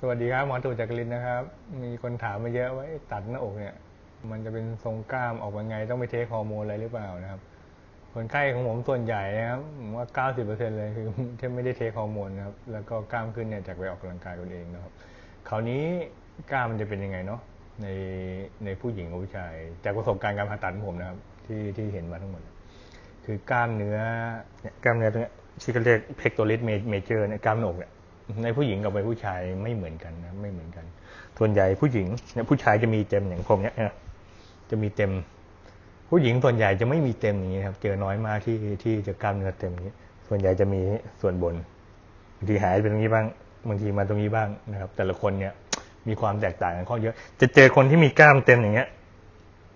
สวัสดีครับหมอตู่จักรินนะครับ มีคนถามมาเยอะว่าตัดหน้าอกเนี่ย มันจะเป็นทรงกล้ามออกมาไง ต้องไปเทคฮอร์โมนอะไรหรือเปล่านะครับ คนไข้ของผมส่วนใหญ่นะครับผมว่า 90%เลยคือที่ไม่ได้เทคฮอร์โมนนะครับ แล้วก็กล้ามขึ้นเนี่ยจากไปออกกำลังกายตัวเองนะครับ คราวนี้กล้ามมันจะเป็นยังไงเนาะในในผู้หญิงกับผู้ชาย จากประสบการณ์การผ่าตัดของผมนะครับ ที่ที่เห็นมาทั้งหมด คือกล้ามเนื้อเนี่ยกล้ามเนื้อตรงนี้ยที่เขาเรียกเพกโตลิสเมเจอร์เนี่ยกล้ามหน้าอกเนี่ย ในผู้หญิงกับในผู้ชายไม่เหมือนกันนะไม่เหมือนกัน ส่วนใหญ่ผู้หญิงเนี่ยผู้ชายจะมีเต็มอย่างผมเนี่ยนะจะมีเต็ม ผู้หญิงส่วนใหญ่จะไม่มีเต็มอย่างนี้ครับ เจอน้อยมากที่ที่จะกล้ามเนื้อเต็มอย่างนี้ ส่วนใหญ่จะมีส่วนบนบางทีหายไปตรงนี้บ้างบางทีมาตรงนี้บ้างนะครับ แต่ละคนเนี่ยมีความแตกต่างกันค่อเยอะ จะเจอคนที่มีกล้ามเต็มอย่างเงี้ย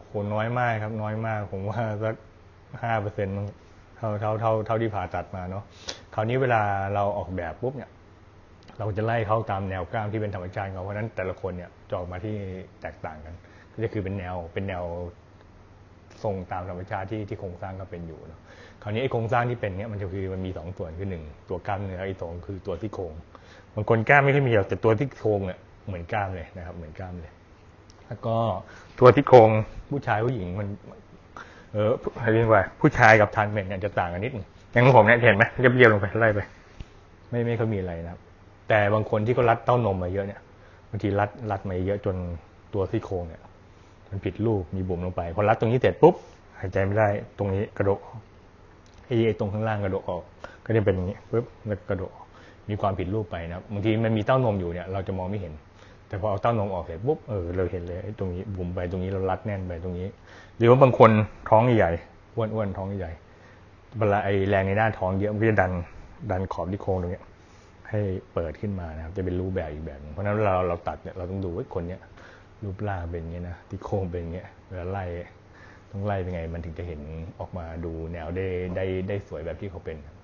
โหน้อยมากครับ น้อยมาก ผมว่าสักห้าเปอร์เซ็นต์เท่าเท่าเท่าเท่าที่ผ่าตัดมาเนาะคราวนี้เวลาเราออกแบบปุ๊บเนี่ย เราจะไล่เขาตามแนวกล้ามที่เป็นธรรมชาติเขาเพราะนั้นแต่ละคนเนี่ยจะออกมาที่แตกต่างกันก็คือเป็นแนวเป็นแนวทรงตามธรรมชาติที่ที่โครงสร้างก็เป็นอยู่เนาะคราวนี้ไอ้โครงสร้างที่เป็นเนี่ยมันจะคือมันมีสองส่วนคือหนึ่งตัวกล้ามเนื้อไอ้สองคือตัวที่โครงบางคนกล้ามไม่ค่อยมีหรอกแต่ตัวที่โครงเนี่ยเหมือนกล้ามเลยนะครับ เหมือนกล้ามเลย แล้วก็ตัวที่โครงผู้ชายผู้หญิงมัน เออเรียกว่า ผู้ชายกับทานเมนเนี่ยจะต่างกันนิดอย่างของผมเนี่ยเห็นไหมเรียบๆลงไปไล่ไป ไม่ไม่เขามีอะไรนะครับ แต่บางคนที่เขารัดเต้านมมาเยอะเนี่ยบางทีรัดรัดมาเยอะจนตัวซี่โครงเนี่ยมันผิดรูปมีบุ๋มลงไปพอรัดตรงนี้เสร็จปุ๊บหายใจไม่ได้ตรงนี้กระโดดออกไอ้ตรงข้างล่างกระโดดออก ก็จะเป็นอย่างนี้ปุ๊บแล้วกระโดดมีความผิดรูปไปนะบางทีมันมีเต้านมอยู่เนี่ยเราจะมองไม่เห็น แต่พอเอาเต้านมออกเสร็จปุ๊บเออเราเห็นเลยไอ้ตรงนี้บุ๋มไปตรงนี้เรารัดแน่นไปตรงนี้ หรือว่าบางคนท้องใหญ่ๆอ้วนๆท้องใหญ่เวลาไอ้แรงในหน้าท้องเยอะมันก็จะดันดันขอบที่โครงตรงเนี้ย ให้เปิดขึ้นมานะครับ จะเป็นรูปแบบอีกแบบเพราะฉะนั้นเราเราตัดเนี่ยเราต้องดูว่าคนเนี้ยรูปร่างเป็นอย่างเงี้ยนะที่โค้งเป็นอย่างเงี้ยเวลาไล่ต้องไล่เป็นไงมันถึงจะเห็นออกมาดูแนวได้ได้ได้สวยแบบที่เขาเป็นครับ